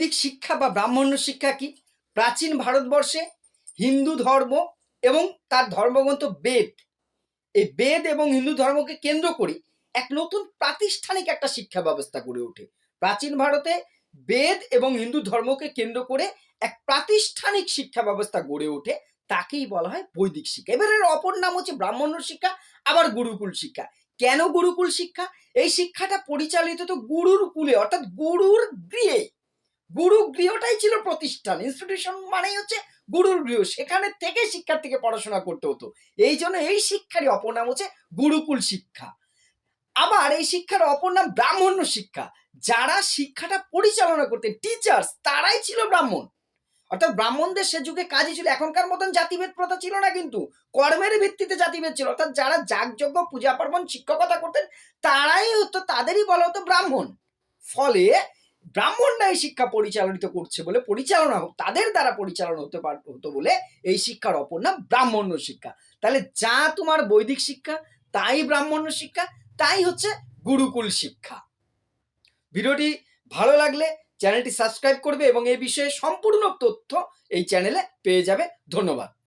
ঠিক শিক্ষা বা ব্রাহ্মণ্য শিক্ষা কি? প্রাচীন ভারতবর্ষে হিন্দু ধর্ম এবং তার ধর্মগ্রন্থ বেদ। এই বেদ এবং হিন্দু ধর্মকে কেন্দ্র করে এক নতুন প্রাতিষ্ঠানিক একটা শিক্ষা ব্যবস্থা গড়ে ওঠে। প্রাচীন ভারতে বেদ এবং হিন্দু ধর্মকে কেন্দ্র করে এক প্রাতিষ্ঠানিক শিক্ষা ব্যবস্থা গড়ে ওঠে, তাকেই বলা হয় বৈদিক শিক্ষা। এবার এর অপর নাম হচ্ছে ব্রাহ্মণ্য শিক্ষা, আবার গুরুকুল শিক্ষা। কেন গুরুকুল শিক্ষা? এই শিক্ষাটা পরিচালিত তো গুরুর কুলে, অর্থাৎ গুরুর গৃহে। গুরু গৃহটাই ছিল প্রতিষ্ঠান। ইনস্টিটিউশন মানেই হচ্ছে গুরুর গৃহ। সেখানে থেকে শিক্ষার্থীকে পড়াশোনা করতে হতো। এই জন্য এই শিক্ষারই অপর নাম হচ্ছে গুরুকুল শিক্ষা। আবার এই শিক্ষার অপর নাম ব্রাহ্মণ্য শিক্ষা। যারা শিক্ষাটা পরিচালনা করতেন টিচার্স তারাই ছিল ব্রাহ্মণ। অর্থাৎ ব্রাহ্মণদের সে যুগে কাজই ছিল। এখনকার মতন জাতিভেদ প্রথা ছিল না কিন্তু, কর্মের ভিত্তিতে জাতিভেদ ছিল। অর্থাৎ যারা যাগযজ্ঞ, পূজা পার্বণ, শিক্ষকতা করতেন, তারাই হতো, তাদেরই বলা হতো ব্রাহ্মণ। ফলে ব্রাহ্মণরা এই শিক্ষা পরিচালিত করছে বলে পরিচালনা তাদের দ্বারা পরিচালনা হতে পার, হতো বলে এই শিক্ষার অপর নাম ব্রাহ্মণ্য শিক্ষা। তাহলে যা তোমার বৈদিক শিক্ষা, তাই ব্রাহ্মণ্য শিক্ষা, তাই হচ্ছে গুরুকুল শিক্ষা। ভিডিওটি ভালো লাগলে চ্যানেলটি সাবস্ক্রাইব করবে এবং এই বিষয়ে সম্পূর্ণ তথ্য এই চ্যানেলে পেয়ে যাবে। ধন্যবাদ।